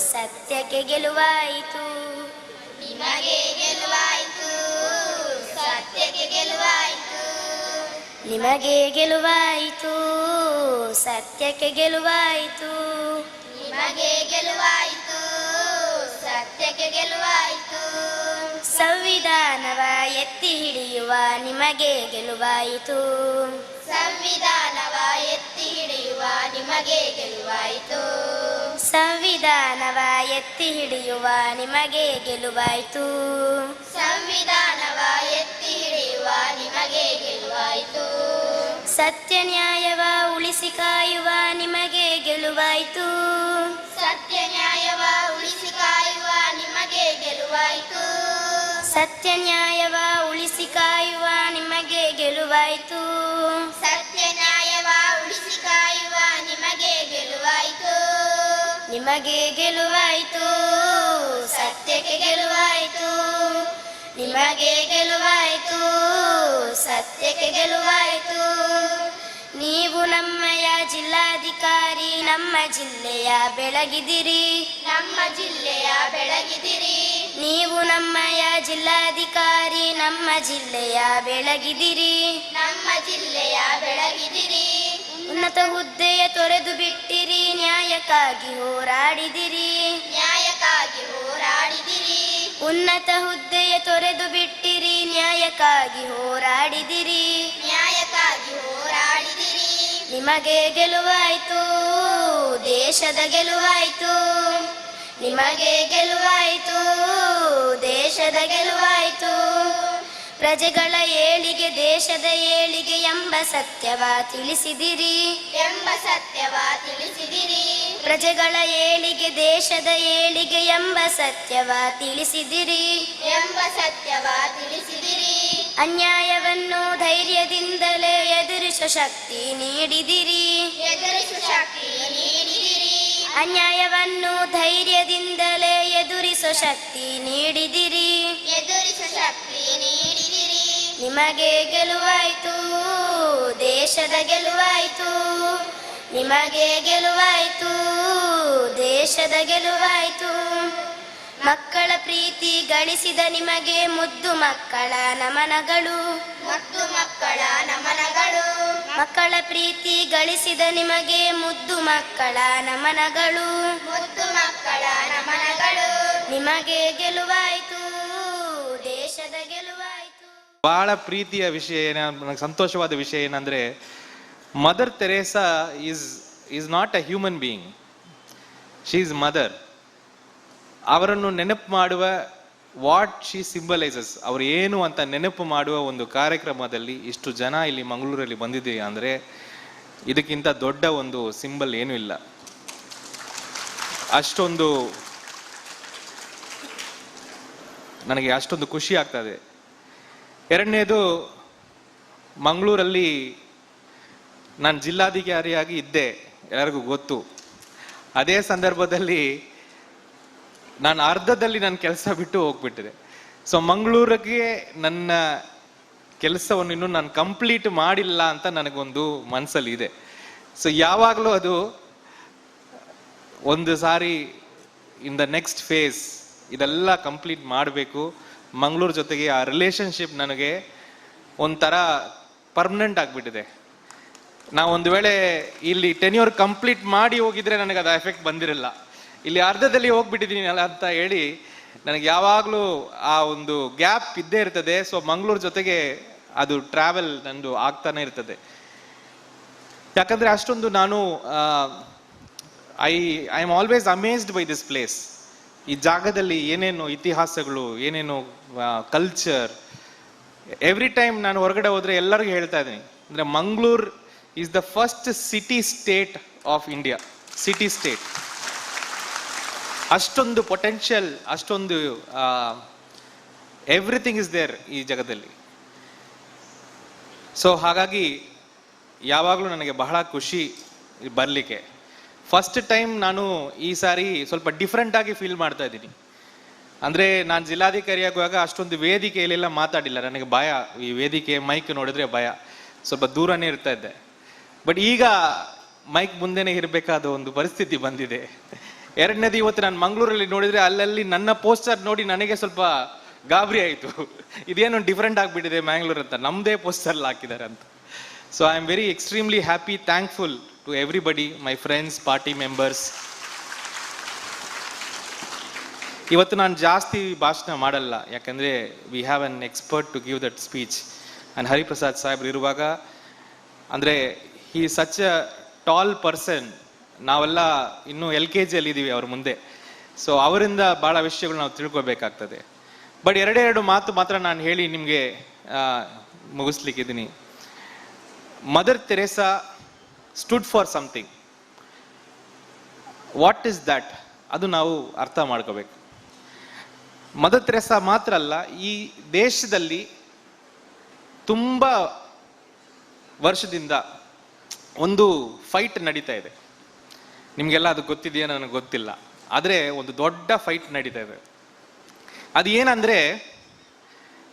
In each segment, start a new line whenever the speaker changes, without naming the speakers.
ಸತ್ಯಕ್ಕೆ ಗೆಲುವಾಯಿತು.
ನಿಮಗೆ ಗೆಲುವಾಯಿತು. ಸತ್ಯಕ್ಕೆ ಗೆಲುವಾಯಿತು.
ನಿಮಗೆ ಗೆಲುವಾಯಿತು. ಸತ್ಯಕ್ಕೆ ಗೆಲುವಾಯಿತು.
ನಿಮಗೆ ಗೆಲುವಾಯಿತು. ಸತ್ಯಕ್ಕೆ ಗೆಲುವಾಯಿತು.
ಸಂವಿಧಾನವ ಎತ್ತಿ ಹಿಡಿಯುವ ನಿಮಗೆ ಗೆಲುವಾಯಿತು.
ಸಂವಿಧಾನವ ಹಿಡಿಯುವ ನಿಮಗೆ ಗೆಲುವಾಯಿತು.
ಸಂವಿಧಾನವ ಎತ್ತಿ ಹಿಡಿಯುವ ನಿಮಗೆ ಗೆಲುವಾಯಿತು.
ಸಂವಿಧಾನವ ಎತ್ತಿ ಹಿಡಿಯುವ ನಿಮಗೆ ಗೆಲುವಾಯಿತು.
ಸತ್ಯ ನ್ಯಾಯವ ಉಳಿಸಿ ಕಾಯುವ ನಿಮಗೆ ಗೆಲುವಾಯಿತು.
ಸತ್ಯ ನ್ಯಾಯವ ಉಳಿಸಿ ಕಾಯುವ ನಿಮಗೆ ಗೆಲುವಾಯಿತು.
ಸತ್ಯ ನ್ಯಾಯವ ನಿಮಗೆ ಗೆಲುವಾಯಿತು ಸತ್ಯಕ್ಕೆ ಗೆಲುವಾಯಿತು. ನಿಮಗೆ ಗೆಲುವಾಯಿತು ಸತ್ಯಕ್ಕೆ ಗೆಲುವಾಯಿತು. ನೀವು ನಮ್ಮಯ ಜಿಲ್ಲಾಧಿಕಾರಿ ನಮ್ಮ ಜಿಲ್ಲೆಯ ಬೆಳಗಿದಿರಿ
ನಮ್ಮ ಜಿಲ್ಲೆಯ ಬೆಳಗಿದಿರಿ
ನೀವು ನಮ್ಮಯ ಜಿಲ್ಲಾಧಿಕಾರಿ ನಮ್ಮ ಜಿಲ್ಲೆಯ ಬೆಳಗಿದಿರಿ
ನಮ್ಮ ಜಿಲ್ಲೆಯ ಬೆಳಗಿದಿರಿ
ಉನ್ನತ ಹುದ್ದೆಯ ತೊರೆದು ಬಿಟ್ಟಿರಿ ನ್ಯಾಯಕ್ಕಾಗಿ ಹೋರಾಡಿದಿರಿ.
ನ್ಯಾಯಕ್ಕಾಗಿ ಹೋರಾಡಿದಿರಿ.
ಉನ್ನತ ಹುದ್ದೆಯ ತೊರೆದು ಬಿಟ್ಟಿರಿ ನ್ಯಾಯಕ್ಕಾಗಿ ಹೋರಾಡಿದಿರಿ.
ನ್ಯಾಯಕ್ಕಾಗಿ ಹೋರಾಡಿದಿರಿ.
ನಿಮಗೆ ಗೆಲುವಾಯಿತು ದೇಶದ ಗೆಲುವಾಯಿತು. ನಿಮಗೆ ಗೆಲುವಾಯಿತು ದೇಶದ ಗೆಲುವಾಯಿತು. ಪ್ರಜೆಗಳ ಏಳಿಗೆ ದೇಶದ ಏಳಿಗೆ ಎಂಬ ಸತ್ಯವ ತಿಳಿಸಿದಿರಿ.
ಎಂಬ ಸತ್ಯವ ತಿಳಿಸಿದಿರಿ.
ಪ್ರಜೆಗಳ ಏಳಿಗೆ ದೇಶದ ಏಳಿಗೆ ಎಂಬ ಸತ್ಯವ ತಿಳಿಸಿದಿರಿ.
ಎಂಬ ಸತ್ಯವ ತಿಳಿಸಿದಿರಿ.
ಅನ್ಯಾಯವನ್ನು ಧೈರ್ಯದಿಂದಲೇ ಎದುರಿಸುವ ಶಕ್ತಿ ನೀಡಿದಿರಿ.
ಎದುರಿಸುವ ಶಕ್ತಿ ನೀಡಿದಿರಿ.
ಅನ್ಯಾಯವನ್ನು ಧೈರ್ಯದಿಂದಲೇ ಎದುರಿಸುವ ಶಕ್ತಿ ನೀಡಿದಿರಿ
ಎದುರಿಸುವ ಶಕ್ತಿ ನೀಡಿದಿರಿ.
ನಿಮಗೆ ಗೆಲುವಾಯಿತು ದೇಶದ ಗೆಲುವಾಯಿತು. ನಿಮಗೆ ಗೆಲುವಾಯಿತು ದೇಶದ ಗೆಲುವಾಯಿತು. ಮಕ್ಕಳ ಪ್ರೀತಿ ಗಳಿಸಿದ ನಿಮಗೆ ಮುದ್ದು ಮಕ್ಕಳ ನಮನಗಳು.
ಮುದ್ದು ಮಕ್ಕಳ ನಮನಗಳು.
ಮಕ್ಕಳ ಪ್ರೀತಿ ಗಳಿಸಿದ ನಿಮಗೆ ಮುದ್ದು ಮಕ್ಕಳ ನಮನಗಳು.
ಮುದ್ದು ಮಕ್ಕಳ ನಮನಗಳು.
ನಿಮಗೆ ಗೆಲುವಾಯಿತು. ಗೆಲುವಾಯಿತು
ಬಹಳ ಪ್ರೀತಿಯ ವಿಷಯ ಏನ, ನನಗೆ ಸಂತೋಷವಾದ ವಿಷಯ ಏನಂದ್ರೆ Mother Teresa is is not a human being she is mother ಅವರನ್ನು ನೆನಪು ಮಾಡುವ ವಾಟ್ ಶಿ ಸಿಂಬಲೈಸಸ್ ಅವರು ಏನು ಅಂತ ನೆನಪು ಮಾಡುವ ಒಂದು ಕಾರ್ಯಕ್ರಮದಲ್ಲಿ ಇಷ್ಟು ಜನ ಇಲ್ಲಿ ಮಂಗಳೂರಲ್ಲಿ ಬಂದಿದ್ದೀವಿ ಅಂದರೆ, ಇದಕ್ಕಿಂತ ದೊಡ್ಡ ಒಂದು ಸಿಂಬಲ್ ಏನೂ ಇಲ್ಲ. ಅಷ್ಟೊಂದು, ನನಗೆ ಅಷ್ಟೊಂದು ಖುಷಿ ಆಗ್ತದೆ ಎರಡನೇದು, ಮಂಗಳೂರಲ್ಲಿ ನಾನು ಜಿಲ್ಲಾಧಿಕಾರಿಯಾಗಿ ಇದ್ದೆ, ಎಲ್ಲರಿಗೂ ಗೊತ್ತು. ಅದೇ ಸಂದರ್ಭದಲ್ಲಿ ನಾನು ಅರ್ಧದಲ್ಲಿ ನನ್ನ ಕೆಲಸ ಬಿಟ್ಟು ಹೋಗ್ಬಿಟ್ಟಿದೆ. ಸೊ ಮಂಗಳೂರಿಗೆ ನನ್ನ ಕೆಲಸವನ್ನು ಇನ್ನೂ ನಾನು ಕಂಪ್ಲೀಟ್ ಮಾಡಿಲ್ಲ ಅಂತ ನನಗೊಂದು ಮನಸ್ಸಲ್ಲಿ ಇದೆ. ಸೊ ಯಾವಾಗಲೂ ಅದು ಒಂದು ಸಾರಿ ಇನ್ ದ ನೆಕ್ಸ್ಟ್ ಫೇಸ್ ಇದೆಲ್ಲ ಕಂಪ್ಲೀಟ್ ಮಾಡಬೇಕು. ಮಂಗಳೂರು ಜೊತೆಗೆ ಆ ರಿಲೇಶನ್ಶಿಪ್ ನನಗೆ ಒಂಥರ ಪರ್ಮನೆಂಟ್ ಆಗಿಬಿಟ್ಟಿದೆ. ನಾವು ಒಂದು ವೇಳೆ ಇಲ್ಲಿ ಟೆನ್ಯೂರ್ ಕಂಪ್ಲೀಟ್ ಮಾಡಿ ಹೋಗಿದ್ರೆ ನನಗೆ ಅದು ಎಫೆಕ್ಟ್ ಬಂದಿರಲ್ಲ. ಇಲ್ಲಿ ಅರ್ಧದಲ್ಲಿ ಹೋಗ್ಬಿಟ್ಟಿದ್ದೀನಿ ಅಲ್ಲ ಅಂತ ಹೇಳಿ ನನಗೆ ಯಾವಾಗಲೂ ಆ ಒಂದು ಗ್ಯಾಪ್ ಇದ್ದೇ ಇರ್ತದೆ. ಸೊ ಮಂಗಳೂರು ಜೊತೆಗೆ ಅದು ಟ್ರಾವೆಲ್ ನಂದು ಆಗ್ತಾನೆ ಇರ್ತದೆ. ಯಾಕಂದರೆ ಅಷ್ಟೊಂದು ನಾನು I I am always amazed by this place ಈ ಜಾಗದಲ್ಲಿ ಏನೇನು ಇತಿಹಾಸಗಳು, ಏನೇನು ಕಲ್ಚರ್ ಎವ್ರಿ ಟೈಮ್ ನಾನು ಹೊರಗಡೆ ಹೋದ್ರೆ ಎಲ್ಲರಿಗೂ ಹೇಳ್ತಾ ಇದ್ದೀನಿ. ಅಂದ್ರೆ Mangaluru is the first city state of India city state ಅಷ್ಟೊಂದು ಪೊಟೆನ್ಷಿಯಲ್ ಅಷ್ಟೊಂದು ಎವ್ರಿಥಿಂಗ್ ಇಸ್ ದೇರ್ ಈ ಜಗದಲ್ಲಿ. ಸೊ ಹಾಗಾಗಿ ಯಾವಾಗಲೂ ನನಗೆ ಬಹಳ ಖುಷಿ ಬರಲಿಕ್ಕೆ. ಫಸ್ಟ್ ಟೈಮ್ ನಾನು ಈ ಸಾರಿ ಸ್ವಲ್ಪ ಡಿಫ್ರೆಂಟ್ ಆಗಿ ಫೀಲ್ ಮಾಡ್ತಾ ಇದ್ದೀನಿ. ಅಂದ್ರೆ ನಾನು ಜಿಲ್ಲಾಧಿಕಾರಿ ಆಗುವಾಗ ಅಷ್ಟೊಂದು ವೇದಿಕೆಯಲ್ಲೆಲ್ಲ ಮಾತಾಡಿಲ್ಲ. ನನಗೆ ಭಯ, ಈ ವೇದಿಕೆ ಮೈಕ್ ನೋಡಿದ್ರೆ ಭಯ. ಸ್ವಲ್ಪ ದೂರನೇ ಇರ್ತಾ ಇದ್ದೆ. ಬಟ್ ಈಗ ಮೈಕ್ ಮುಂದೆನೇ ಇರಬೇಕಾದ ಒಂದು ಪರಿಸ್ಥಿತಿ ಬಂದಿದೆ. ಎರಡನೇದು ಇವತ್ತು ನಾನು ಮಂಗಳೂರಲ್ಲಿ ನೋಡಿದ್ರೆ ಅಲ್ಲಲ್ಲಿ ನನ್ನ ಪೋಸ್ಟರ್ ನೋಡಿ ನನಗೆ ಸ್ವಲ್ಪ ಗಾಬರಿ ಆಯಿತು. ಇದೇನು ಡಿಫ್ರೆಂಟ್ ಆಗಿಬಿಟ್ಟಿದೆ ಮ್ಯಾಂಗ್ಳೂರ್ ಅಂತ. ನಮ್ಮದೇ ಪೋಸ್ಟರ್ ಹಾಕಿದ್ದಾರೆ ಅಂತ. So I am very extremely happy thankful to everybody, my friends party members ಇವತ್ತು ನಾನು ಜಾಸ್ತಿ ಭಾಷಣ ಮಾಡಲ್ಲ ಯಾಕಂದರೆ we have an expert to give that speech and Hariprasad ಸಾಹೇಬ್ರು ಇರುವಾಗ ಅಂದರೆ ಈ ಸಚ್ ಅ ಟಾಲ್ ಪರ್ಸನ್ ನಾವೆಲ್ಲ ಇನ್ನೂ ಎಲ್ ಕೆ ಜಿಯಲ್ಲಿ ಇದ್ದೀವಿ ಅವ್ರ ಮುಂದೆ. ಸೊ ಅವರಿಂದ ಭಾಳ ವಿಷಯಗಳು ನಾವು ತಿಳ್ಕೊಬೇಕಾಗ್ತದೆ. ಬಟ್ ಎರಡೆರಡು ಮಾತು ಮಾತ್ರ ನಾನು ಹೇಳಿ ನಿಮಗೆ ಮುಗಿಸ್ಲಿಕ್ಕಿದ್ದೀನಿ. Mother Teresa stood for something what is that ಅದು ನಾವು ಅರ್ಥ ಮಾಡ್ಕೋಬೇಕು. ಮದರ್ ತೆರೆಸಾ ಮಾತ್ರ ಅಲ್ಲ, ಈ ದೇಶದಲ್ಲಿ ತುಂಬ ವರ್ಷದಿಂದ ಒಂದು ಫೈಟ್ ನಡೀತಾ ಇದೆ. ನಿಮಗೆಲ್ಲ ಅದು ಗೊತ್ತಿದೆಯೋ? ನನಗೆ ಗೊತ್ತಿಲ್ಲ. ಆದರೆ ಒಂದು ದೊಡ್ಡ ಫೈಟ್ ನಡೀತಾ ಇದೆ. ಅದು ಏನಂದರೆ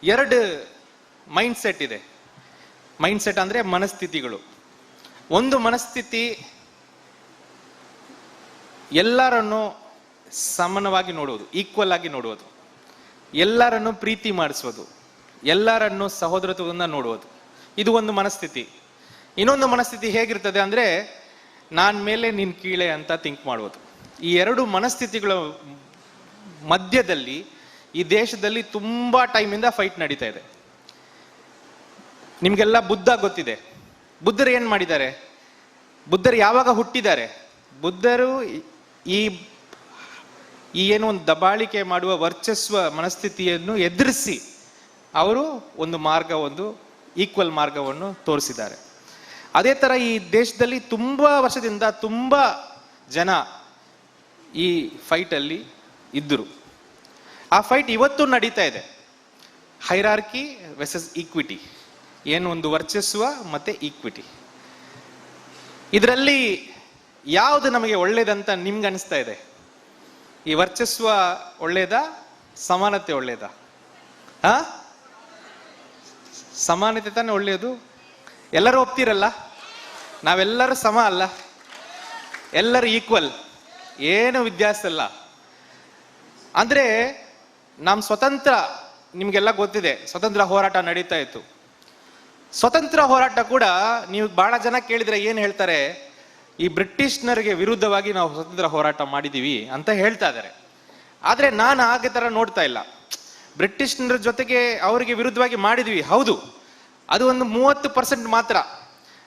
ಎರಡು ಮೈಂಡ್ ಸೆಟ್ ಇದೆ. ಮೈಂಡ್ ಸೆಟ್ ಅಂದ್ರೆ ಮನಸ್ಥಿತಿಗಳು. ಒಂದು ಮನಸ್ಥಿತಿ ಎಲ್ಲರನ್ನು ಸಮಾನವಾಗಿ ನೋಡುವುದು ಈಕ್ವಲ್ ಆಗಿ ನೋಡುವುದು. ಎಲ್ಲರನ್ನು ಪ್ರೀತಿ ಮಾಡಿಸೋದು ಎಲ್ಲರನ್ನು ಸಹೋದರತ್ವದಿಂದ ನೋಡುವುದು. ಇದು ಒಂದು ಮನಸ್ಥಿತಿ. ಇನ್ನೊಂದು ಮನಸ್ಥಿತಿ ಹೇಗಿರ್ತದೆ ಅಂದ್ರೆ, ನಾನ್ ಮೇಲೆ ನಿನ್ ಕೀಳೆ ಅಂತ ಥಿಂಕ್ ಮಾಡುವುದು. ಈ ಎರಡು ಮನಸ್ಥಿತಿಗಳ ಮಧ್ಯದಲ್ಲಿ, ಈ ದೇಶದಲ್ಲಿ ತುಂಬಾ ಟೈಮಿಂದ ಫೈಟ್ ನಡೀತಾ ಇದೆ. ನಿಮ್ಗೆಲ್ಲ ಬುದ್ಧ ಗೊತ್ತಿದೆ. ಬುದ್ಧರು ಏನು ಮಾಡಿದ್ದಾರೆ? ಬುದ್ಧರು ಯಾವಾಗ ಹುಟ್ಟಿದ್ದಾರೆ? ಬುದ್ಧರು ಈ ಈ ಏನು ಒಂದು ದಬಾಳಿಕೆ ಮಾಡುವ ವರ್ಚಸ್ವ ಮನಸ್ಥಿತಿಯನ್ನು ಎದುರಿಸಿ ಅವರು ಒಂದು ಮಾರ್ಗ, ಒಂದು ಈಕ್ವಲ್ ಮಾರ್ಗವನ್ನು ತೋರಿಸಿದ್ದಾರೆ. ಅದೇ ತರ ಈ ದೇಶದಲ್ಲಿ ತುಂಬ ವರ್ಷದಿಂದ ತುಂಬ ಜನ ಈ ಫೈಟ್ ಅಲ್ಲಿ ಇದ್ದರು. ಆ ಫೈಟ್ ಇವತ್ತು ನಡೀತಾ ಇದೆ. ಹೈರಾರ್ಕಿ ವೆಸಸ್ ಈಕ್ವಿಟಿ ಏನು ಒಂದು ವರ್ಚಸ್ವ ಮತ್ತೆ ಈಕ್ವಿಟಿ ಇದರಲ್ಲಿ ಯಾವುದು ನಮಗೆ ಒಳ್ಳೇದಂತ ನಿಮ್ಗೆ ಅನಿಸ್ತಾ ಇದೆ? ಈ ವರ್ಚಸ್ವ ಒಳ್ಳೇದಾ, ಸಮಾನತೆ ಒಳ್ಳೇದಾ? ಆ ಸಮಾನತೆ ತಾನೇ ಒಳ್ಳೆಯದು ಎಲ್ಲರೂ ಒಪ್ತೀರಲ್ಲ? ನಾವೆಲ್ಲರೂ ಸಮ ಅಲ್ಲ? ಎಲ್ಲರೂ ಈಕ್ವಲ್ ಏನು ವ್ಯತ್ಯಾಸ ಇಲ್ಲ. ಅಂದ್ರೆ ನಮ್ಮ ಸ್ವತಂತ್ರ, ನಿಮ್ಗೆಲ್ಲ ಗೊತ್ತಿದೆ, ಸ್ವತಂತ್ರ ಹೋರಾಟ ನಡೀತಾ ಇತ್ತು. ಸ್ವತಂತ್ರ ಹೋರಾಟ ಕೂಡ ನೀವು ಬಹಳ ಜನ ಕೇಳಿದ್ರೆ ಏನ್ ಹೇಳ್ತಾರೆ? ಈ ಬ್ರಿಟಿಷ್ನರಿಗೆ ವಿರುದ್ಧವಾಗಿ ನಾವು ಸ್ವತಂತ್ರ ಹೋರಾಟ ಮಾಡಿದೀವಿ ಅಂತ ಹೇಳ್ತಾ ಇದ್ದಾರೆ ಆದ್ರೆ ನಾನು ಹಾಗೆ ತರ ನೋಡ್ತಾ ಇಲ್ಲ. ಬ್ರಿಟಿಷ್ನರ ಜೊತೆಗೆ ಅವರಿಗೆ ವಿರುದ್ಧವಾಗಿ ಮಾಡಿದ್ವಿ, ಹೌದು. ಅದು ಒಂದು ಮೂವತ್ತು ಪರ್ಸೆಂಟ್ ಮಾತ್ರ.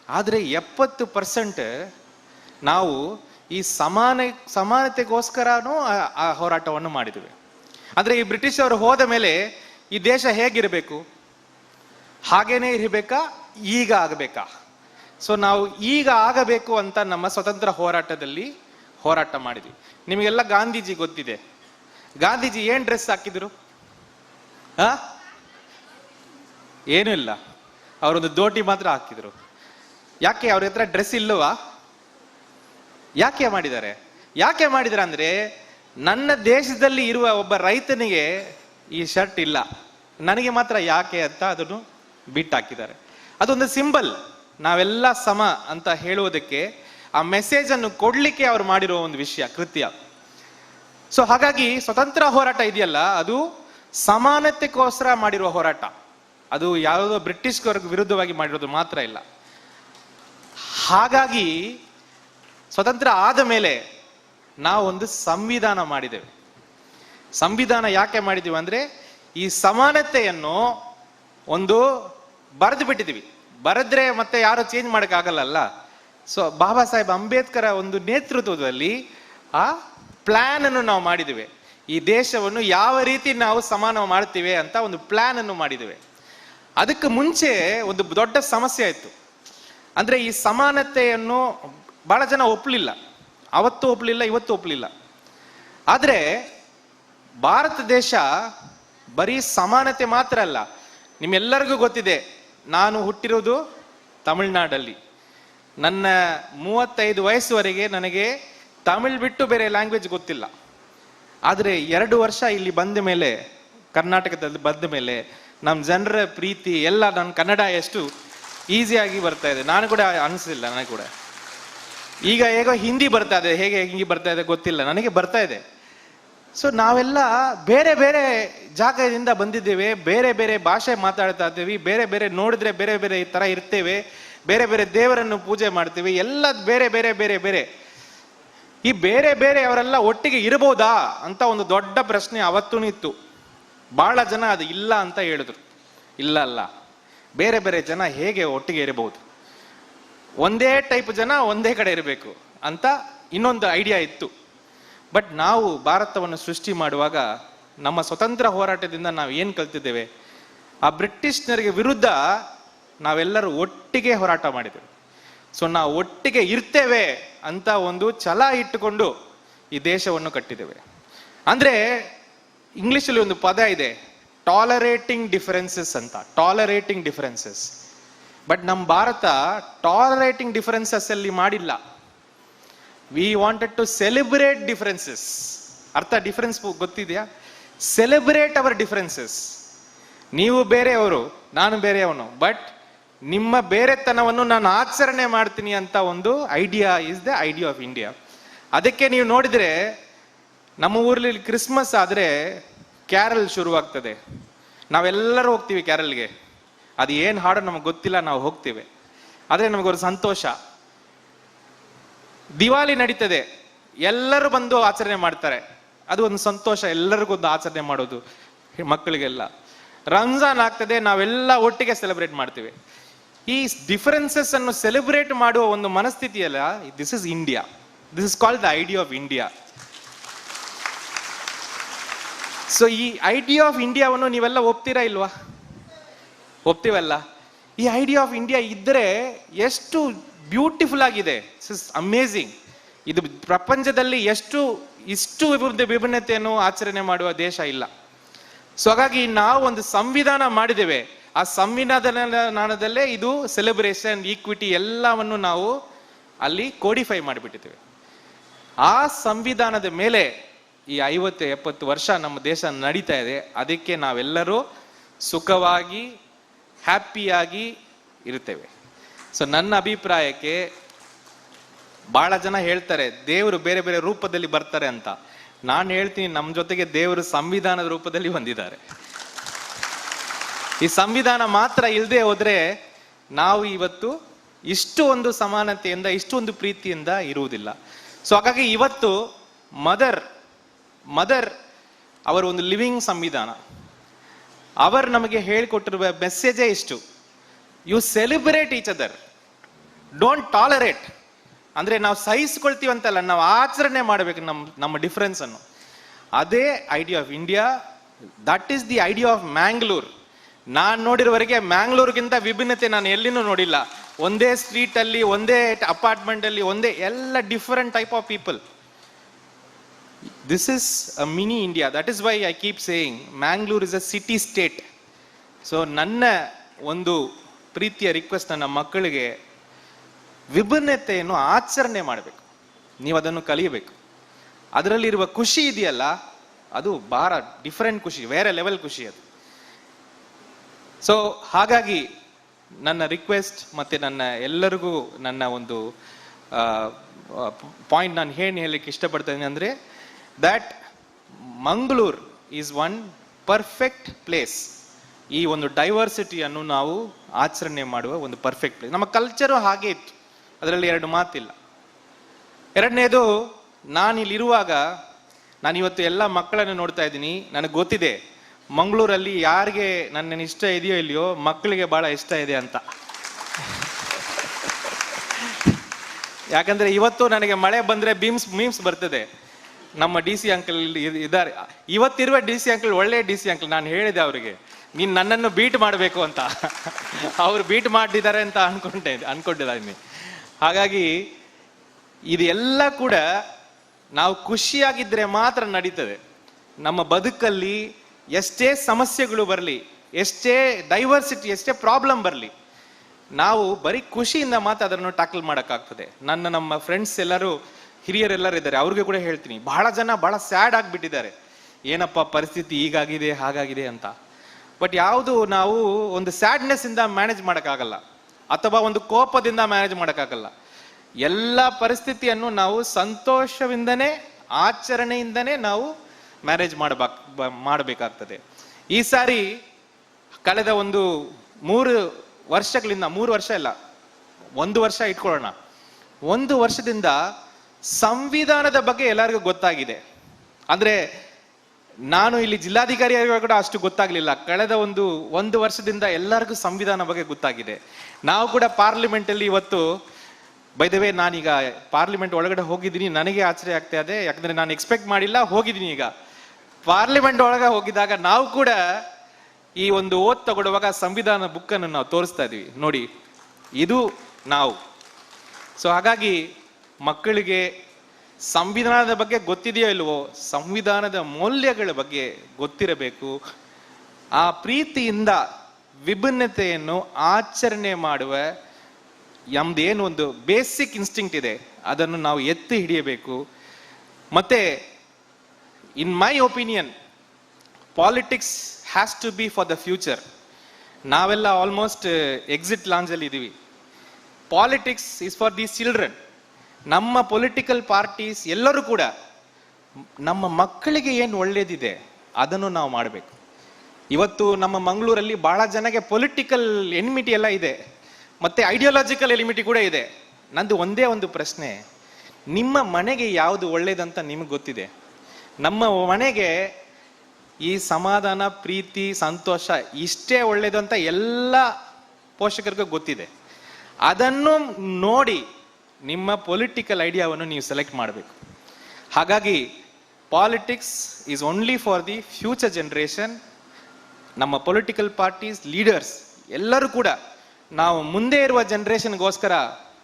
ಆದ್ರೆ ಎಪ್ಪತ್ತು ಪರ್ಸೆಂಟ್ ನಾವು ಈ ಸಮಾನ, ಸಮಾನತೆಗೋಸ್ಕರನೂ ಆ ಹೋರಾಟವನ್ನು ಮಾಡಿದ್ವಿ. ಅಂದ್ರೆ ಈ ಬ್ರಿಟಿಷ್ ಅವರು ಹೋದ ಮೇಲೆ ಈ ದೇಶ ಹೇಗಿರಬೇಕು? ಹಾಗೇನೆ ಇರಬೇಕಾ? ಈಗ ಆಗಬೇಕಾ? ಸೊ ನಾವು ಈಗ ಆಗಬೇಕು ಅಂತ ನಮ್ಮ ಸ್ವತಂತ್ರ ಹೋರಾಟದಲ್ಲಿ ಹೋರಾಟ ಮಾಡಿದ್ವಿ. ನಿಮಗೆಲ್ಲ ಗಾಂಧೀಜಿ ಗೊತ್ತಿದೆ. ಗಾಂಧೀಜಿ ಏನ್ ಡ್ರೆಸ್ ಹಾಕಿದ್ರು? ಆ? ಏನೂ ಇಲ್ಲ. ಅವರೊಂದು ದೋಟಿ ಮಾತ್ರ ಹಾಕಿದ್ರು. ಯಾಕೆ ಅವ್ರ ಹತ್ರ ಡ್ರೆಸ್ ಇಲ್ಲವಾ? ಯಾಕೆ ಮಾಡಿದ್ದಾರೆ? ಯಾಕೆ ಮಾಡಿದಾರೆ ಅಂದ್ರೆ ನನ್ನ ದೇಶದಲ್ಲಿ ಇರುವ ಒಬ್ಬ ರೈತನಿಗೆ ಈ ಶರ್ಟ್ ಇಲ್ಲ. ನನಗೆ ಮಾತ್ರ ಯಾಕೆ ಅಂತ ಅದನ್ನು ಬಿಟ್ಟಾಕಿದ್ದಾರೆ ಅದೊಂದು ಸಿಂಬಲ್. ನಾವೆಲ್ಲ ಸಮ ಅಂತ ಹೇಳುವುದಕ್ಕೆ ಆ ಮೆಸೇಜ್ ಅನ್ನು ಕೊಡ್ಲಿಕ್ಕೆ ಅವ್ರು ಮಾಡಿರೋ ಒಂದು ವಿಷಯ, ಕೃತ್ಯ. ಸೊ ಹಾಗಾಗಿ ಸ್ವತಂತ್ರ ಹೋರಾಟ ಇದೆಯಲ್ಲ, ಅದು ಸಮಾನತೆಗೋಸ್ಕರ ಮಾಡಿರುವ ಹೋರಾಟ. ಅದು ಯಾವುದೋ ಬ್ರಿಟಿಷ್ ವಿರುದ್ಧವಾಗಿ ಮಾಡಿರೋದು ಮಾತ್ರ ಇಲ್ಲ. ಹಾಗಾಗಿ ಸ್ವತಂತ್ರ ಆದ ಮೇಲೆ ನಾವು ಒಂದು ಸಂವಿಧಾನ ಮಾಡಿದ್ದೇವೆ. ಸಂವಿಧಾನ ಯಾಕೆ ಮಾಡಿದ್ದೀವಿ ಅಂದ್ರೆ ಈ ಸಮಾನತೆಯನ್ನು ಒಂದು ಬರೆದು ಬಿಟ್ಟಿದ್ದೀವಿ. ಬರೆದ್ರೆ ಮತ್ತೆ ಯಾರು ಚೇಂಜ್ ಮಾಡೋಕ್ಕಾಗಲ್ಲಲ್ಲ ಸೊ ಬಾಬಾ ಸಾಹೇಬ್ ಅಂಬೇಡ್ಕರ್ ಒಂದು ನೇತೃತ್ವದಲ್ಲಿ, ಆ ಪ್ಲಾನ್ ಅನ್ನು ನಾವು ಮಾಡಿದ್ದೇವೆ. ಈ ದೇಶವನ್ನು ಯಾವ ರೀತಿ ನಾವು ಸಮಾನ ಮಾಡ್ತೀವಿ ಅಂತ ಒಂದು ಪ್ಲಾನ್ ಅನ್ನು ಮಾಡಿದ್ದೇವೆ. ಅದಕ್ಕೆ ಮುಂಚೆ ಒಂದು ದೊಡ್ಡ ಸಮಸ್ಯೆ ಆಯಿತು. ಅಂದ್ರೆ ಈ ಸಮಾನತೆಯನ್ನು ಬಹಳ ಜನ ಒಪ್ಪಲಿಲ್ಲ. ಅವತ್ತು ಒಪ್ಪಲಿಲ್ಲ, ಇವತ್ತು ಒಪ್ಪಲಿಲ್ಲ. ಆದ್ರೆ, ಭಾರತ ದೇಶ ಬರೀ ಸಮಾನತೆ ಮಾತ್ರ ಅಲ್ಲ ನಿಮ್ಮೆಲ್ಲರಿಗೂ ಗೊತ್ತಿದೆ, ನಾನು ಹುಟ್ಟಿರೋದು ತಮಿಳ್ನಾಡಲ್ಲಿ. ನನ್ನ ಮೂವತ್ತೈದು ವಯಸ್ಸುವರೆಗೆ ನನಗೆ ತಮಿಳ್ ಬಿಟ್ಟು ಬೇರೆ ಲ್ಯಾಂಗ್ವೇಜ್ ಗೊತ್ತಿಲ್ಲ. ಆದರೆ ಎರಡು ವರ್ಷ ಇಲ್ಲಿ ಬಂದ ಮೇಲೆ, ಕರ್ನಾಟಕದಲ್ಲಿ ಬಂದ ಮೇಲೆ ನಮ್ಮ ಜನರ ಪ್ರೀತಿ ಎಲ್ಲ ನನ್ನ ಕನ್ನಡ ಎಷ್ಟು ಈಸಿಯಾಗಿ ಬರ್ತಾ ಇದೆ. ನಾನು ಕೂಡ ಅನಿಸಿಲ್ಲ ನನಗೆ ಕೂಡ. ಈಗ ಹೇಗೋ ಹಿಂದಿ ಬರ್ತಾ ಇದೆ, ಹೇಗೆ ಹಿಂದಿ ಬರ್ತಾ ಇದೆ ಗೊತ್ತಿಲ್ಲ. ನನಗೆ ಬರ್ತಾ ಇದೆ. ಸೊ ನಾವೆಲ್ಲ ಬೇರೆ ಬೇರೆ ಜಾಗದಿಂದ ಬಂದಿದ್ದೇವೆ, ಬೇರೆ ಬೇರೆ ಭಾಷೆ ಮಾತಾಡ್ತಾ ಇದ್ದೀವಿ, ಬೇರೆ ಬೇರೆ ನೋಡಿದ್ರೆ ಬೇರೆ ಬೇರೆ ಈ ಥರ ಇರ್ತೇವೆ, ಬೇರೆ ಬೇರೆ ದೇವರನ್ನು ಪೂಜೆ ಮಾಡ್ತೀವಿ ಎಲ್ಲ ಬೇರೆ ಬೇರೆ ಬೇರೆ ಬೇರೆ. ಈ ಬೇರೆ ಬೇರೆ ಅವರೆಲ್ಲ ಒಟ್ಟಿಗೆ ಇರಬಹುದಾ ಅಂತ ಒಂದು ದೊಡ್ಡ ಪ್ರಶ್ನೆ ಅವತ್ತೂ ಇತ್ತು. ಬಹಳ ಜನ ಅದು ಇಲ್ಲ ಅಂತ ಹೇಳಿದ್ರು. ಇಲ್ಲ ಅಲ್ಲ. ಬೇರೆ ಬೇರೆ ಜನ ಹೇಗೆ ಒಟ್ಟಿಗೆ ಇರಬಹುದು? ಒಂದೇ ಟೈಪ್ ಜನ ಒಂದೇ ಕಡೆ ಇರಬೇಕು ಅಂತ ಇನ್ನೊಂದು ಐಡಿಯಾ ಇತ್ತು. ಬಟ್ ನಾವು ಭಾರತವನ್ನು ಸೃಷ್ಟಿ ಮಾಡುವಾಗ ನಮ್ಮ ಸ್ವತಂತ್ರ ಹೋರಾಟದಿಂದ ನಾವು ಏನು ಕಲ್ತಿದ್ದೇವೆ? ಆ ಬ್ರಿಟಿಷ್ನರಿಗೆ ವಿರುದ್ಧ ನಾವೆಲ್ಲರೂ ಒಟ್ಟಿಗೆ ಹೋರಾಟ ಮಾಡಿದ್ದೇವೆ ಸೊ ನಾವು ಒಟ್ಟಿಗೆ ಇರ್ತೇವೆ ಅಂತ ಒಂದು ಛಲ ಇಟ್ಟುಕೊಂಡು ಈ ದೇಶವನ್ನು ಕಟ್ಟಿದ್ದೇವೆ ಅಂದ್ರೆ ಇಂಗ್ಲೀಷಲ್ಲಿ ಒಂದು ಪದ ಇದೆ ಟಾಲರೇಟಿಂಗ್ ಡಿಫರೆನ್ಸಸ್ ಅಂತ. ಟಾಲರೇಟಿಂಗ್ ಡಿಫರೆನ್ಸಸ್ ಬಟ್ ನಮ್ಮ ಭಾರತ ಟಾಲರೇಟಿಂಗ್ ಡಿಫರೆನ್ಸಸ್ ಅಲ್ಲಿ ಮಾಡಿಲ್ಲ. We wanted to celebrate differences ಅರ್ಥ ಡಿಫ್ರೆನ್ಸ್ ಗೊತ್ತಿದೆಯಾ? ಸೆಲೆಬ್ರೇಟ್ ಅವರ್ ಡಿಫ್ರೆನ್ಸಸ್ ನೀವು ಬೇರೆಯವರು, ನಾನು ಬೇರೆಯವನು. ಬಟ್ ನಿಮ್ಮ ಬೇರೆತನವನ್ನು ನಾನು ಆಚರಣೆ ಮಾಡ್ತೀನಿ ಅಂತ ಒಂದು idea is the idea of India ಅದಕ್ಕೆ ನೀವು ನೋಡಿದರೆ, ನಮ್ಮ ಊರಲ್ಲಿ ಕ್ರಿಸ್ಮಸ್ ಆದರೆ ಕ್ಯಾರಲ್ ಶುರುವಾಗ್ತದೆ. ನಾವೆಲ್ಲರೂ ಹೋಗ್ತೀವಿ ಕ್ಯಾರಲ್ಗೆ ಅದು ಏನು ಹಾಡು ನಮಗೆ ಗೊತ್ತಿಲ್ಲ, ನಾವು ಹೋಗ್ತೀವಿ. ಆದರೆ ನಮಗೊಂದು ಸಂತೋಷ. ದಿವಾಲಿ ನಡೀತದೆ. ಎಲ್ಲರೂ ಬಂದು ಆಚರಣೆ ಮಾಡ್ತಾರೆ. ಅದು ಒಂದು ಸಂತೋಷ, ಎಲ್ಲರಿಗೂ ಒಂದು ಆಚರಣೆ ಮಾಡೋದು ಮಕ್ಕಳಿಗೆಲ್ಲ. ರಂಜಾನ್ ಆಗ್ತದೆ, ನಾವೆಲ್ಲ ಒಟ್ಟಿಗೆ ಸೆಲೆಬ್ರೇಟ್ ಮಾಡ್ತೀವಿ. ಈ ಡಿಫರೆನ್ಸಸ್ ಅನ್ನು ಸೆಲೆಬ್ರೇಟ್ ಮಾಡುವ ಒಂದು ಮನಸ್ಥಿತಿಯಲ್ಲ this is India this is called the idea of India so ಈ ಐಡಿಯಾ ಆಫ್ ಇಂಡಿಯಾವನ್ನು ನೀವೆಲ್ಲ ಒಪ್ತೀರಾ ಇಲ್ವಾ? ಒಪ್ತೀವಲ್ಲ? ಈ ಐಡಿಯಾ ಆಫ್ ಇಂಡಿಯಾ ಇದ್ದರೆ ಎಷ್ಟು ಬ್ಯೂಟಿಫುಲ್ ಆಗಿದೆ. ಇಸ್ ಅಮೇಝಿಂಗ್ ಇದು ಪ್ರಪಂಚದಲ್ಲಿ ಎಷ್ಟು, ಇಷ್ಟು ವಿಭಿನ್ನ, ವಿಭಿನ್ನತೆಯನ್ನು ಆಚರಣೆ ಮಾಡುವ ದೇಶ ಇಲ್ಲ. ಸೊ ಹಾಗಾಗಿ ನಾವು ಒಂದು ಸಂವಿಧಾನ ಮಾಡಿದ್ದೇವೆ. ಆ ಸಂವಿಧಾನದಲ್ಲೇ ಇದು ಸೆಲೆಬ್ರೇಷನ್ ಈಕ್ವಿಟಿ ಎಲ್ಲವನ್ನು ನಾವು ಅಲ್ಲಿ ಕೋಡಿಫೈ ಮಾಡಿಬಿಟ್ಟಿದ್ದೇವೆ. ಆ ಸಂವಿಧಾನದ ಮೇಲೆ ಈ ಐವತ್ತು, ಎಪ್ಪತ್ತು ವರ್ಷ ನಮ್ಮ ದೇಶ ನಡೀತಾ ಇದೆ. ಅದಕ್ಕೆ ನಾವೆಲ್ಲರೂ ಸುಖವಾಗಿ ಹ್ಯಾಪಿಯಾಗಿ ಇರ್ತೇವೆ ಸೊ ನನ್ನ ಅಭಿಪ್ರಾಯಕ್ಕೆ ಬಹಳ ಜನ ಹೇಳ್ತಾರೆ, ದೇವರು ಬೇರೆ ಬೇರೆ ರೂಪದಲ್ಲಿ ಬರ್ತಾರೆ ಅಂತ. ನಾನು ಹೇಳ್ತೀನಿ ನಮ್ಮ ಜೊತೆಗೆ ದೇವರು ಸಂವಿಧಾನದ ರೂಪದಲ್ಲಿ ಹೊಂದಿದ್ದಾರೆ ಈ ಸಂವಿಧಾನ ಮಾತ್ರ ಇಲ್ಲದೆ ಹೋದ್ರೆ ನಾವು ಇವತ್ತು ಇಷ್ಟು ಒಂದು ಸಮಾನತೆಯಿಂದ, ಇಷ್ಟು ಒಂದು ಪ್ರೀತಿಯಿಂದ ಇರುವುದಿಲ್ಲ. ಸೊ ಹಾಗಾಗಿ ಇವತ್ತು ಮದರ್ ಮದರ್ ಅವರ ಒಂದು ಲಿವಿಂಗ್ ಸಂವಿಧಾನ. ಅವರು ನಮಗೆ ಹೇಳಿಕೊಟ್ಟಿರುವ ಮೆಸೇಜೇ ಇಷ್ಟು. You celebrate each other don't tolerate ಅಂದರೆ ನಾವು ಸಹಿಸ್ಕೊಳ್ತೀವಿ ಅಂತಲ್ಲ ನಾವು ಆಚರಣೆ ಮಾಡಬೇಕು ನಮ್ಮ ನಮ್ಮ ಡಿಫ್ರೆನ್ಸನ್ನು ಅದೇ idea of India that is the idea of Mangalore ನಾನು ನೋಡಿರೋವರೆಗೆ ಮ್ಯಾಂಗ್ಳೂರ್ಗಿಂತ ವಿಭಿನ್ನತೆ ನಾನು ಎಲ್ಲಿನೂ ನೋಡಿಲ್ಲ. ಒಂದೇ ಸ್ಟ್ರೀಟಲ್ಲಿ ಒಂದೇ ಅಪಾರ್ಟ್ಮೆಂಟಲ್ಲಿ ಒಂದೇ ಎಲ್ಲ different type of people this is a mini India that is why I keep saying Mangalore is a city state so ನನ್ನ ಒಂದು ಪ್ರೀತಿಯ ರಿಕ್ವೆಸ್ಟ್ ನನ್ನ ಮಕ್ಕಳಿಗೆ, ವಿಭಿನ್ನತೆಯನ್ನು ಆಚರಣೆ ಮಾಡಬೇಕು. ನೀವು ಅದನ್ನು ಕಲಿಯಬೇಕು. ಅದರಲ್ಲಿರುವ ಖುಷಿ ಇದೆಯಲ್ಲ, ಅದು ಬಹಳ ಡಿಫ್ರೆಂಟ್ ಖುಷಿ, ಬೇರೆ ಲೆವೆಲ್ ಖುಷಿ ಅದು. ಸೊ ಹಾಗಾಗಿ ನನ್ನ ರಿಕ್ವೆಸ್ಟ್ ಮತ್ತು ನನ್ನ ಎಲ್ಲರಿಗೂ ನನ್ನ ಒಂದು ಪಾಯಿಂಟ್ ನಾನು ಏನು ಹೇಳಲಿಕ್ಕೆ ಇಷ್ಟಪಡ್ತೇನೆ ಅಂದರೆ that Mangalore is one perfect place ಈ ಒಂದು ಡೈವರ್ಸಿಟಿಯನ್ನು ನಾವು ಆಚರಣೆ ಮಾಡುವ ಒಂದು ಪರ್ಫೆಕ್ಟ್ ಪ್ಲೇಸ್ ನಮ್ಮ ಕಲ್ಚರು ಹಾಗೆ ಇತ್ತು. ಅದರಲ್ಲಿ ಎರಡು ಮಾತಿಲ್ಲ. ಎರಡನೇದು, ನಾನಿಲ್ಲಿರುವಾಗ ನಾನು ಇವತ್ತು ಎಲ್ಲ ಮಕ್ಕಳನ್ನು ನೋಡ್ತಾ ಇದ್ದೀನಿ. ನನಗೆ ಗೊತ್ತಿದೆ, ಮಂಗಳೂರಲ್ಲಿ ಯಾರಿಗೆ ನನ್ನ ಇಷ್ಟ ಇದೆಯೋ ಇಲ್ಲಿಯೋ ಮಕ್ಕಳಿಗೆ ಭಾಳ ಇಷ್ಟ ಇದೆ ಅಂತ. ಯಾಕಂದರೆ ಇವತ್ತು ನನಗೆ ಮಳೆ ಬಂದರೆ ಬೀಮ್ಸ್ ಮೀಮ್ಸ್ ಬರ್ತದೆ. ನಮ್ಮ ಡಿ ಸಿ ಅಂಕಲ್ ಇದ್- ಇದ್ದಾರೆ. ಇವತ್ತಿರುವ ಡಿ ಸಿ ಅಂಕಲ್ ಒಳ್ಳೆ ಡಿ ಸಿ ಅಂಕಲ್, ನಾನು ಹೇಳಿದೆ ಅವರಿಗೆ, ನೀನು ನನ್ನನ್ನು ಬೀಟ್ ಮಾಡಬೇಕು ಅಂತ. ಅವರು ಬೀಟ್ ಮಾಡಿದ್ದಾರೆ ಅಂತ ಅನ್ಕೊಂಡೆ ಅನ್ಕೊಂಡಿದ್ದೀನಿ ಹಾಗಾಗಿ, ಇದೆಲ್ಲ ಕೂಡ ನಾವು ಖುಷಿಯಾಗಿದ್ದರೆ ಮಾತ್ರ ನಡೀತದೆ. ನಮ್ಮ ಬದುಕಲ್ಲಿ ಎಷ್ಟೇ ಸಮಸ್ಯೆಗಳು ಬರಲಿ, ಎಷ್ಟೇ ಡೈವರ್ಸಿಟಿ ಎಷ್ಟೇ ಪ್ರಾಬ್ಲಮ್ ಬರಲಿ, ನಾವು ಬರೀ ಖುಷಿಯಿಂದ ಮಾತ್ರ ಅದನ್ನು ಟ್ಯಾಕಲ್ ಮಾಡೋಕ್ಕಾಗ್ತದೆ. ನನ್ನ ನಮ್ಮ ಫ್ರೆಂಡ್ಸ್ ಎಲ್ಲರೂ ಹಿರಿಯರೆಲ್ಲರೂ ಇದ್ದಾರೆ, ಅವ್ರಿಗೆ ಕೂಡ ಹೇಳ್ತೀನಿ. ಬಹಳ ಜನ ಬಹಳ ಸ್ಯಾಡ್ ಆಗಿಬಿಟ್ಟಿದ್ದಾರೆ. ಏನಪ್ಪ ಪರಿಸ್ಥಿತಿ ಹೀಗಾಗಿದೆ, ಹಾಗಾಗಿದೆ ಅಂತ. ಬಟ್ ಯಾವುದು ನಾವು ಒಂದು ಸ್ಯಾಡ್ನೆಸ್ ಇಂದ ಮ್ಯಾನೇಜ್ ಮಾಡೋಕ್ಕಾಗಲ್ಲ, ಅಥವಾ ಒಂದು ಕೋಪದಿಂದ ಮ್ಯಾನೇಜ್ ಮಾಡೋಕ್ಕಾಗಲ್ಲ. ಎಲ್ಲ ಪರಿಸ್ಥಿತಿಯನ್ನು ನಾವು ಸಂತೋಷವಿಂದನೇ ಆಚರಣೆಯಿಂದನೇ ನಾವು ಮ್ಯಾನೇಜ್ ಮಾಡಬೇಕು ಮಾಡಬೇಕಾಗ್ತದೆ. ಈ ಸಾರಿ ಕಳೆದ ಒಂದು ಮೂರು ವರ್ಷಗಳಿಂದ, ಮೂರು ವರ್ಷ ಇಲ್ಲ, ಒಂದು ವರ್ಷ ಇಟ್ಕೊಳ್ಳೋಣ. ಒಂದು ವರ್ಷದಿಂದ ಸಂವಿಧಾನದ ಬಗ್ಗೆ ಎಲ್ಲರಿಗೂ ಗೊತ್ತಾಗಿದೆ. ಅಂದ್ರೆ ನಾನು ಇಲ್ಲಿ ಜಿಲ್ಲಾಧಿಕಾರಿಯಾಗಿ ಕೂಡ ಅಷ್ಟು ಗೊತ್ತಾಗ್ಲಿಲ್ಲ. ಕಳೆದ ಒಂದು ಒಂದು ವರ್ಷದಿಂದ ಎಲ್ಲರಿಗೂ ಸಂವಿಧಾನ ಬಗ್ಗೆ ಗೊತ್ತಾಗಿದೆ. ನಾವು ಕೂಡ ಪಾರ್ಲಿಮೆಂಟ್ ಅಲ್ಲಿ ಇವತ್ತು ಬೈದವೇ ನಾನೀಗ ಪಾರ್ಲಿಮೆಂಟ್ ಒಳಗಡೆ ಹೋಗಿದ್ದೀನಿ. ನನಗೆ ಆಶ್ಚರ್ಯ ಆಗ್ತಾ ಇದೆ. ಯಾಕಂದ್ರೆ ನಾನು ಎಕ್ಸ್ಪೆಕ್ಟ್ ಮಾಡಿಲ್ಲ, ಹೋಗಿದ್ದೀನಿ ಈಗ. ಪಾರ್ಲಿಮೆಂಟ್ ಒಳಗೆ ಹೋಗಿದಾಗ ನಾವು ಕೂಡ ಈ ಒಂದು ಓದ್ ತಗೊಡುವಾಗ ಸಂವಿಧಾನ ಬುಕ್ಕನ್ನು ನಾವು ತೋರಿಸ್ತಾ ಇದೀವಿ ನೋಡಿ, ಇದು ನಾವು. ಸೊ ಹಾಗಾಗಿ ಮಕ್ಕಳಿಗೆ ಸಂವಿಧಾನದ ಬಗ್ಗೆ ಗೊತ್ತಿದೆಯೋ ಇಲ್ವೋ, ಸಂವಿಧಾನದ ಮೌಲ್ಯಗಳ ಬಗ್ಗೆ ಗೊತ್ತಿರಬೇಕು. ಆ ಪ್ರೀತಿಯಿಂದ ವಿಭಿನ್ನತೆಯನ್ನು ಆಚರಣೆ ಮಾಡುವ ನಮ್ದೇನು ಒಂದು ಬೇಸಿಕ್ ಇನ್ಸ್ಟಿಂಕ್ಟ್ ಇದೆ. ಅದನ್ನು ನಾವು ಎತ್ತಿ ಹಿಡಿಯಬೇಕು. ಮತ್ತೆ, in my opinion, politics has to be for the future. ನಾವೆಲ್ಲ ಆಲ್ಮೋಸ್ಟ್ ಎಕ್ಸಿಟ್ ಲಾಂಜಲ್ಲಿ ಇದ್ದೀವಿ politics is for the children. ನಮ್ಮ ಪೊಲಿಟಿಕಲ್ ಪಾರ್ಟೀಸ್ ಎಲ್ಲರೂ ಕೂಡ ನಮ್ಮ ಮಕ್ಕಳಿಗೆ ಏನು ಒಳ್ಳೇದಿದೆ, ಅದನ್ನು ನಾವು ಮಾಡಬೇಕು. ಇವತ್ತು ನಮ್ಮ ಮಂಗಳೂರಲ್ಲಿ ಬಹಳ ಜನಕ್ಕೆ ಪೊಲಿಟಿಕಲ್ ಎನಿಮಿಟಿ ಎಲ್ಲ ಇದೆ, ಮತ್ತೆ ಐಡಿಯಾಲಜಿಕಲ್ ಎನಿಮಿಟಿ ಕೂಡ ಇದೆ. ನಂದು ಒಂದೇ ಒಂದು ಪ್ರಶ್ನೆ, ನಿಮ್ಮ ಮನೆಗೆ ಯಾವುದು ಒಳ್ಳೇದಂತ ನಿಮಗೆ ಗೊತ್ತಿದೆ? ನಮ್ಮ ಮನೆಗೆ ಈ ಸಮಾಧಾನ, ಪ್ರೀತಿ, ಸಂತೋಷ ಇಷ್ಟೇ ಒಳ್ಳೇದು ಅಂತ ಎಲ್ಲ ಪೋಷಕರಿಗೂ ಗೊತ್ತಿದೆ. ಅದನ್ನು ನೋಡಿ ನಿಮ್ಮ ಪೊಲಿಟಿಕಲ್ ಐಡಿಯಾವನ್ನು ನೀವು ಸೆಲೆಕ್ಟ್ ಮಾಡಬೇಕು. ಹಾಗಾಗಿ politics is only for the future generation ನಮ್ಮ ಪೊಲಿಟಿಕಲ್ ಪಾರ್ಟೀಸ್ ಲೀಡರ್ಸ್ ಎಲ್ಲರೂ ಕೂಡ ನಾವು ಮುಂದೆ ಇರುವ ಜನ್ರೇಷನ್ಗೋಸ್ಕರ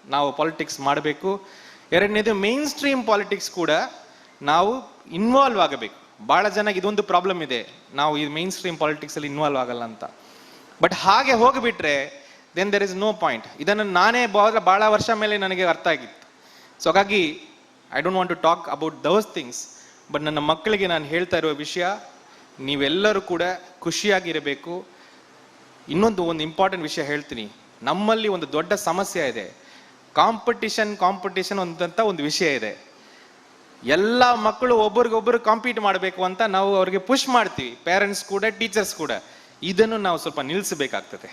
ನಾವು ಪಾಲಿಟಿಕ್ಸ್ ಮಾಡಬೇಕು. ಎರಡನೇದು ಮೇನ್ ಸ್ಟ್ರೀಮ್ ಪಾಲಿಟಿಕ್ಸ್ ಕೂಡ ನಾವು ಇನ್ವಾಲ್ವ್ ಆಗಬೇಕು. ಭಾಳ ಜನಕ್ಕೆ ಇದೊಂದು ಪ್ರಾಬ್ಲಮ್ ಇದೆ. ನಾವು ಈ ಮೇನ್ ಸ್ಟ್ರೀಮ್ ಪಾಲಿಟಿಕ್ಸಲ್ಲಿ ಇನ್ವಾಲ್ವ್ ಆಗಲ್ಲ ಅಂತ. ಬಟ್ ಹಾಗೆ ಹೋಗಿಬಿಟ್ರೆ then there is no point ಇದನ್ನು ನಾನೇ ಬಹಳ ಭಾಳ ವರ್ಷ ಮೇಲೆ ನನಗೆ ಅರ್ಥ ಆಗಿತ್ತು. ಸೊ ಹಾಗಾಗಿ I don't want to talk about those things but ನನ್ನ ಮಕ್ಕಳಿಗೆ ನಾನು ಹೇಳ್ತಾ ಇರೋ ವಿಷಯ, ನೀವೆಲ್ಲರೂ ಕೂಡ ಖುಷಿಯಾಗಿರಬೇಕು. ಇನ್ನೊಂದು ಒಂದು ಇಂಪಾರ್ಟೆಂಟ್ ವಿಷಯ ಹೇಳ್ತೀನಿ. ನಮ್ಮಲ್ಲಿ ಒಂದು ದೊಡ್ಡ ಸಮಸ್ಯೆ ಇದೆ. ಕಾಂಪಿಟಿಷನ್ ಕಾಂಪಿಟಿಷನ್ ಅಂತ ಒಂದು ವಿಷಯ ಇದೆ. ಎಲ್ಲ ಮಕ್ಕಳು ಒಬ್ರಿಗೊಬ್ರು ಕಾಂಪೀಟ್ ಮಾಡಬೇಕು ಅಂತ ನಾವು ಅವ್ರಿಗೆ ಪುಷ್ ಮಾಡ್ತೀವಿ. ಪೇರೆಂಟ್ಸ್ ಕೂಡ ಟೀಚರ್ಸ್ ಕೂಡ. ಇದನ್ನು ನಾವು ಸ್ವಲ್ಪ ನಿಲ್ಲಿಸಬೇಕಾಗ್ತದೆ.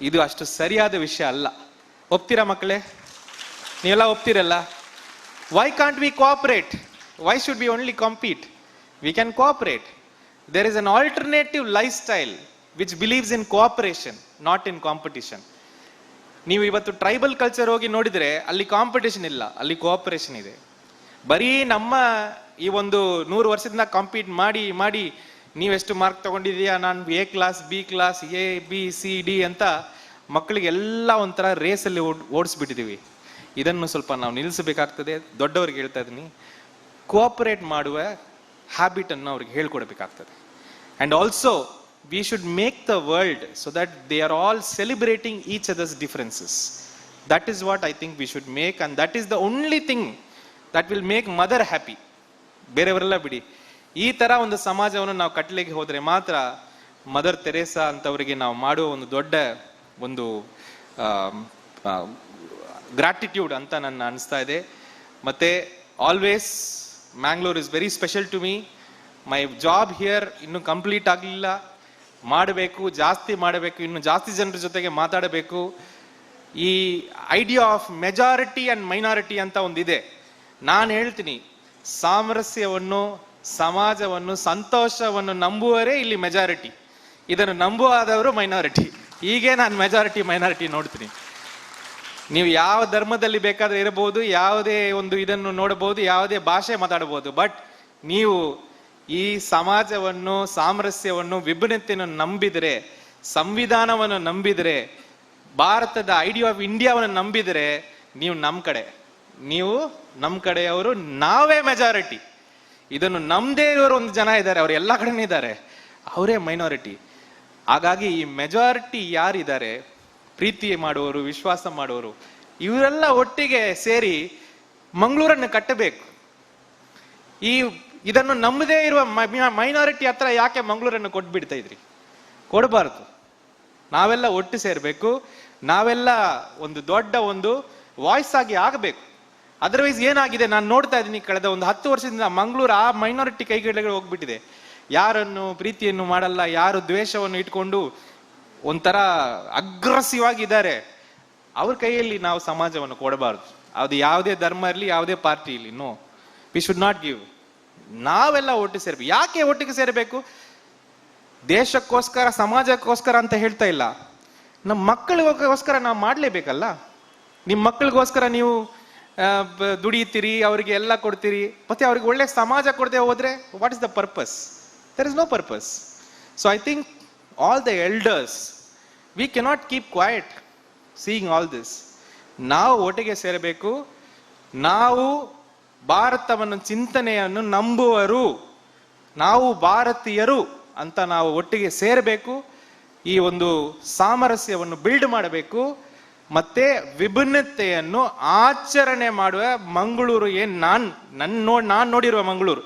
ಇದು ಅಷ್ಟು ಸರಿಯಾದ ವಿಷಯ ಅಲ್ಲ. ಒಪ್ತೀರಾ ಮಕ್ಕಳೇ? ನೀವೆಲ್ಲ ಒಪ್ತೀರಲ್ಲ? Why can't we cooperate why should be only compete we can cooperate there is an alternative lifestyle which believes in cooperation not in competition ನೀವು ಇವತ್ತು ಟ್ರೈಬಲ್ ಕಲ್ಚರ್ ಹೋಗಿ ನೋಡಿದರೆ ಅಲ್ಲಿ ಕಾಂಪಿಟೇಷನ್ ಇಲ್ಲ, ಅಲ್ಲಿ ಕೋಆಪರೇಷನ್ ಇದೆ. ಬರೀ ನಮ್ಮ ಈ ಒಂದು ನೂರು ವರ್ಷದಿಂದ ಕಾಂಪೀಟ್ ಮಾಡಿ ಮಾಡಿ ನೀವೆಷ್ಟು ಮಾರ್ಕ್ ತಗೊಂಡಿದೀಯಾ ನಾನು A class B class A B C D ಅಂತ ಮಕ್ಕಳಿಗೆಲ್ಲ ಒಂಥರ ರೇಸಲ್ಲಿ ಓಡ್ ಓಡಿಸ್ಬಿಟ್ಟಿದ್ದೀವಿ ಇದನ್ನು ಸ್ವಲ್ಪ ನಾವು ನಿಲ್ಲಿಸಬೇಕಾಗ್ತದೆ. ದೊಡ್ಡವ್ರಿಗೆ ಹೇಳ್ತಾ ಇದ್ದೀನಿ. ಕೋಆಪರೇಟ್ ಮಾಡುವ ಹ್ಯಾಬಿಟನ್ನು ಅವ್ರಿಗೆ ಹೇಳ್ಕೊಡ್ಬೇಕಾಗ್ತದೆ. And also we should make the world so that they are all celebrating each others differences that is what I think we should make and that is the only thing that will make mother happy ಬೇರೆಯವರೆಲ್ಲ ಬಿಡಿ. ಈ ತರ ಒಂದು ಸಮಾಜವನ್ನು ನಾವು ಕಟ್ಟಲಿಕ್ಕೆ ಹೋದ್ರೆ ಮಾತ್ರ ಮದರ್ ತೆರೇಸಾ ಅಂತವರಿಗೆ ನಾವು ಮಾಡುವ ಒಂದು ದೊಡ್ಡ ಒಂದು ಗ್ರಾಟಿಟ್ಯೂಡ್ ಅಂತ ನನ್ನ ಅನಿಸ್ತಾ ಇದೆ. ಮತ್ತೆ always Mangalore is very special to me my job here ಇನ್ನು ಕಂಪ್ಲೀಟ್ ಆಗಲಿಲ್ಲ. ಮಾಡಬೇಕು, ಜಾಸ್ತಿ ಮಾಡಬೇಕು, ಇನ್ನು ಜಾಸ್ತಿ ಜನರ ಜೊತೆಗೆ ಮಾತಾಡಬೇಕು. ಈ idea of majority and minority ಅಂತ ಒಂದಿದೆ. ನಾನು ಹೇಳ್ತೀನಿ, ಸಾಮರಸ್ಯವನ್ನು ಸಮಾಜವನ್ನು, ಸಂತೋಷವನ್ನು ನಂಬುವರೇ ಇಲ್ಲಿ ಮೆಜಾರಿಟಿ ಇದನ್ನು ನಂಬುವಾದವರು ಮೈನಾರಿಟಿ ಹೀಗೆ ನಾನು ಮೆಜಾರಿಟಿ ಮೈನಾರಿಟಿ ನೋಡ್ತೀನಿ. ನೀವು ಯಾವ ಧರ್ಮದಲ್ಲಿ ಬೇಕಾದ್ರೆ ಇರಬಹುದು, ಯಾವುದೇ ಒಂದು ಇದನ್ನು ನೋಡಬಹುದು, ಯಾವುದೇ ಭಾಷೆ ಮಾತಾಡಬಹುದು ಬಟ್ ನೀವು ಈ ಸಮಾಜವನ್ನು, ಸಾಮರಸ್ಯವನ್ನು, ವಿಭಿನ್ನತೆಯನ್ನು ನಂಬಿದರೆ, ಸಂವಿಧಾನವನ್ನು ನಂಬಿದರೆ, ಭಾರತದ ಐಡಿಯಾ ಆಫ್ ಇಂಡಿಯಾವನ್ನು ನಂಬಿದರೆ, ನೀವು ನಮ್ಮ ಕಡೆ. ನೀವು ನಮ್ಮ ಕಡೆಯವರು ನಾವೇ ಮೆಜಾರಿಟಿ ಇದನ್ನು ನಮ್ಮದೇ ಇರೋರು ಒಂದು ಜನ ಇದ್ದಾರೆ, ಅವ್ರು ಎಲ್ಲ ಕಡೆನೂ ಇದ್ದಾರೆ. ಅವರೇ ಮೈನಾರಿಟಿ ಹಾಗಾಗಿ ಈ ಮೆಜಾರಿಟಿ ಯಾರಿದ್ದಾರೆ, ಪ್ರೀತಿ ಮಾಡುವವರು, ವಿಶ್ವಾಸ ಮಾಡುವವರು, ಇವರೆಲ್ಲ ಒಟ್ಟಿಗೆ ಸೇರಿ ಮಂಗಳೂರನ್ನು ಕಟ್ಟಬೇಕು. ಈ ಇದನ್ನು ನಮ್ಮದೇ ಇರುವ ಮೈನಾರಿಟಿ ಹತ್ರ ಯಾಕೆ ಮಂಗಳೂರನ್ನು ಕೊಟ್ಬಿಡ್ತಾ ಇದ್ರಿ? ಕೊಡಬಾರ್ದು. ನಾವೆಲ್ಲ ಒಟ್ಟು ಸೇರಬೇಕು, ನಾವೆಲ್ಲ ಒಂದು ದೊಡ್ಡ ಒಂದು ವಾಯ್ಸ್ ಆಗಿ ಆಗಬೇಕು. ಅದರ್ವೈಸ್ ಏನಾಗಿದೆ? ನಾನು ನೋಡ್ತಾ ಇದ್ದೀನಿ ಕಳೆದ ಒಂದು ಹತ್ತು ವರ್ಷದಿಂದ ಮಂಗಳೂರು ಆ ಮೈನಾರಿಟಿ ಕೈಗಡೆಗಳು ಹೋಗ್ಬಿಟ್ಟಿದೆ. ಯಾರನ್ನು ಪ್ರೀತಿಯನ್ನು ಮಾಡಲ್ಲ, ಯಾರು ದ್ವೇಷವನ್ನು ಇಟ್ಕೊಂಡು ಒಂಥರ ಅಗ್ರೆಸಿವ್ ಆಗಿದ್ದಾರೆ ಅವ್ರ ಕೈಯಲ್ಲಿ ನಾವು ಸಮಾಜವನ್ನು ಕೊಡಬಾರ್ದು. ಅದು ಯಾವುದೇ ಧರ್ಮ ಇರಲಿ, ಯಾವುದೇ ಪಾರ್ಟಿ ಇರಲಿ no we should not give ನಾವೆಲ್ಲ ಒಟ್ಟಿಗೆ ಸೇರ್ಬೇಕು. ಯಾಕೆ ಒಟ್ಟಿಗೆ ಸೇರಬೇಕು? ದೇಶಕ್ಕೋಸ್ಕರ, ಸಮಾಜಕ್ಕೋಸ್ಕರ ಅಂತ ಹೇಳ್ತಾ ಇಲ್ಲ. ನಮ್ಮ ಮಕ್ಕಳಿಗೋಸ್ಕರ ನಾವು ಮಾಡಲೇಬೇಕಲ್ಲ? ನಿಮ್ಮ ಮಕ್ಕಳಿಗೋಸ್ಕರ ನೀವು ದುಡಿತೀರಿ, ಅವರಿಗೆ ಎಲ್ಲ ಕೊಡ್ತೀರಿ. ಮತ್ತೆ ಅವ್ರಿಗೆ ಒಳ್ಳೆ ಸಮಾಜ ಕೊಡದೆ ಹೋದ್ರೆ what is the purpose there is no purpose so I think all the elders we cannot keep quiet seeing all this ನಾವು ಒಟ್ಟಿಗೆ ಸೇರಬೇಕು. ನಾವು ಭಾರತವನ್ನು ಚಿಂತನೆಯನ್ನು ನಂಬುವರು. ನಾವು ಭಾರತೀಯರು ಅಂತ ನಾವು ಒಟ್ಟಿಗೆ ಸೇರಬೇಕು. ಈ ಒಂದು ಸಾಮರಸ್ಯವನ್ನು ಬಿಲ್ಡ್ ಮಾಡಬೇಕು. ಮತ್ತೆ ವಿಭಿನ್ನತೆಯನ್ನು ಆಚರಣೆ ಮಾಡುವ ಮಂಗಳೂರು ಏನ್ ನಾನ್, ನನ್ ನೋಡಿ ನಾನ್ ನೋಡಿರುವ ಮಂಗಳೂರು.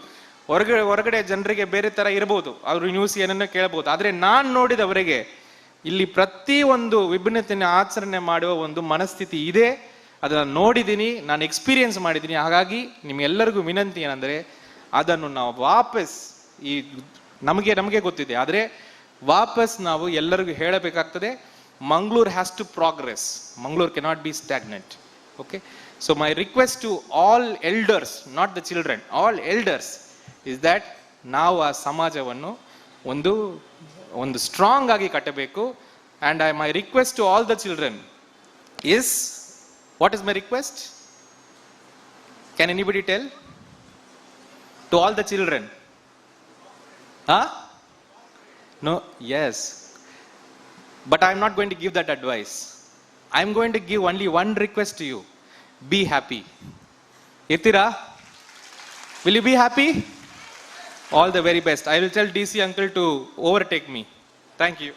ಹೊರಗಡೆ ಹೊರಗಡೆ ಜನರಿಗೆ ಬೇರೆ ತರ ಇರಬಹುದು ಅವರು ನ್ಯೂಸ್ ಏನನ್ನ ಕೇಳಬಹುದು ಆದ್ರೆ ನಾನ್ ನೋಡಿದವರಿಗೆ ಇಲ್ಲಿ ಪ್ರತಿ ಒಂದು ವಿಭಿನ್ನತೆಯನ್ನು ಆಚರಣೆ ಮಾಡುವ ಒಂದು ಮನಸ್ಥಿತಿ ಇದೆ. ಅದನ್ನ ನೋಡಿದ್ದೀನಿ ನಾನು ಎಕ್ಸ್ಪೀರಿಯನ್ಸ್ ಮಾಡಿದ್ದೀನಿ ಹಾಗಾಗಿ ನಿಮ್ಗೆಲ್ಲರಿಗೂ ವಿನಂತಿ ಏನಂದ್ರೆ, ಅದನ್ನು ನಾವು ವಾಪಸ್ ಈ ನಮಗೆ ನಮಗೆ ಗೊತ್ತಿದೆ. ಆದರೆ ವಾಪಸ್ ನಾವು ಎಲ್ಲರಿಗೂ ಹೇಳಬೇಕಾಗ್ತದೆ. Mangaluru has to progress Mangaluru cannot be stagnant okay so my request to all elders not the children all elders is that ನಾವು ಆ ಸಮಾಜವನ್ನು ಒಂದು ಒಂದು ಸ್ಟ್ರಾಂಗ್ ಆಗಿ ಕಟ್ಟಬೇಕು. And I my request to all the children is what is my request can anybody tell to all the children ಹಾ No, yes. But I'm not going to give that advice. I'm going to give only one request to you be happy. Itira, will you be happy? All the very best. I will tell DC uncle to overtake me. Thank you.